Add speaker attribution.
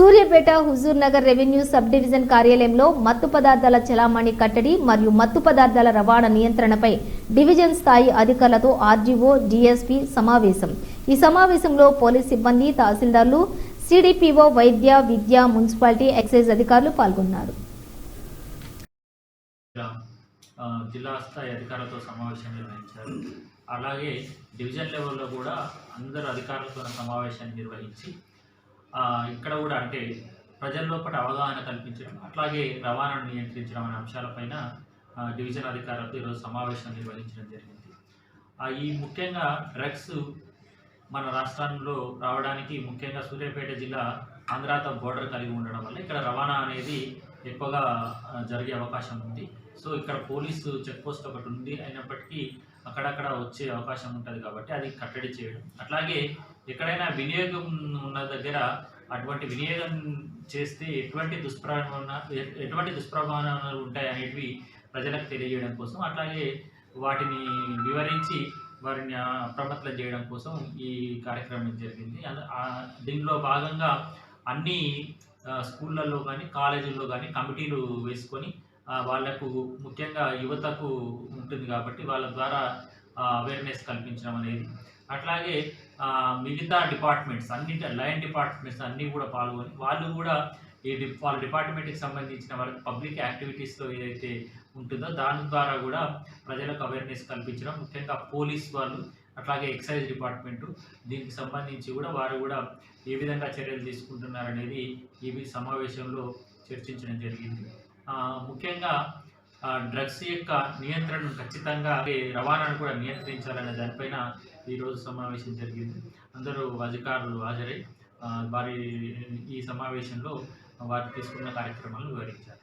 Speaker 1: Suryapet Huzurnagar revenue sub division కార్యాలయంలో మత్తు పదార్థాల చలామణి కట్టడి మరియు మత్తు పదార్థాల రవాణా నియంత్రణపై డివిజన్ స్థాయి అధికారులతో ఆర్జీఓ డిఎస్పి సమావేశం. ఈ సమావేశంలో పోలీస్ సిబ్బంది తహసీల్దార్లు సిడిపిఓ వైద్య విద్య మున్సిపాలిటీ ఎక్సైజ్ అధికారులు పాల్గొన్నారు.
Speaker 2: జిల్లా స్థాయి అధికారులతో సమావేశం నిర్వహించారు. అలాగే డివిజన్ లెవెల్లో కూడా అందరు అధికారులతో సమావేశాన్ని నిర్వహించి ఇక్కడ కూడా అంటే ప్రజల లోపల అవగాహన కల్పించడం అట్లాగే రవాణాను నియంత్రించడం అనే అంశాలపైన డివిజన్ అధికారులతో ఈరోజు సమావేశం నిర్వహించడం జరిగింది. ఈ ముఖ్యంగా డ్రగ్స్ మన రాష్ట్రంలో రావడానికి ముఖ్యంగా సూర్యాపేట జిల్లా ఆంధ్రాతో బోర్డర్ కలిగి ఉండడం వల్ల ఇక్కడ రవాణా అనేది ఎక్కువగా జరిగే అవకాశం ఉంది. సో ఇక్కడ పోలీసు చెక్ పోస్ట్ ఒకటి ఉంది అయినప్పటికీ అక్కడక్కడ వచ్చే అవకాశం ఉంటుంది కాబట్టి అది కట్టడి చేయడం. అట్లాగే ఎక్కడైనా వినియోగం ఉన్న దగ్గర అటువంటి వినియోగం చేస్తే ఎటువంటి దుష్ప్రభావ ఎటువంటి దుష్ప్రభావాలు ఉంటాయి అనేటివి ప్రజలకు తెలియజేయడం కోసం అట్లాగే వాటిని వివరించి వారిని అప్రమత్తం చేయడం కోసం ఈ కార్యక్రమం జరిగింది. దీనిలో భాగంగా అన్ని స్కూళ్ళల్లో కానీ కాలేజీల్లో కానీ కమిటీలు వేసుకొని వాళ్ళకు వాళ్ళకు ముఖ్యంగా యువతకు ఉంటుంది కాబట్టి వాళ్ళ ద్వారా అవేర్నెస్ కల్పించడం అనేది. అట్లాగే మిగతా డిపార్ట్మెంట్స్ అన్ని లైన్ డిపార్ట్మెంట్స్ అన్నీ కూడా పాల్గొని వాళ్ళు కూడా ఈ డి వాళ్ళ డిపార్ట్మెంట్కి సంబంధించిన వాళ్ళకి పబ్లిక్ యాక్టివిటీస్లో ఏదైతే ఉంటుందో దాని ద్వారా కూడా ప్రజలకు అవేర్నెస్ కల్పించడం ముఖ్యంగా పోలీస్ వాళ్ళు అట్లాగే ఎక్సైజ్ డిపార్ట్మెంటు దీనికి సంబంధించి కూడా వారు కూడా ఏ విధంగా చర్యలు తీసుకుంటున్నారనేది ఈ సమావేశంలో చర్చించడం జరిగింది. ముఖ్యంగా డ్రగ్స్ యొక్క నియంత్రణను ఖచ్చితంగా రవాణాను కూడా నియంత్రించాలనే దానిపైన ఈరోజు సమావేశం జరిగింది. అందరూ అధికారులు హాజరై వారి ఈ సమావేశంలో వారు తీసుకున్న కార్యక్రమాలను వివరించారు.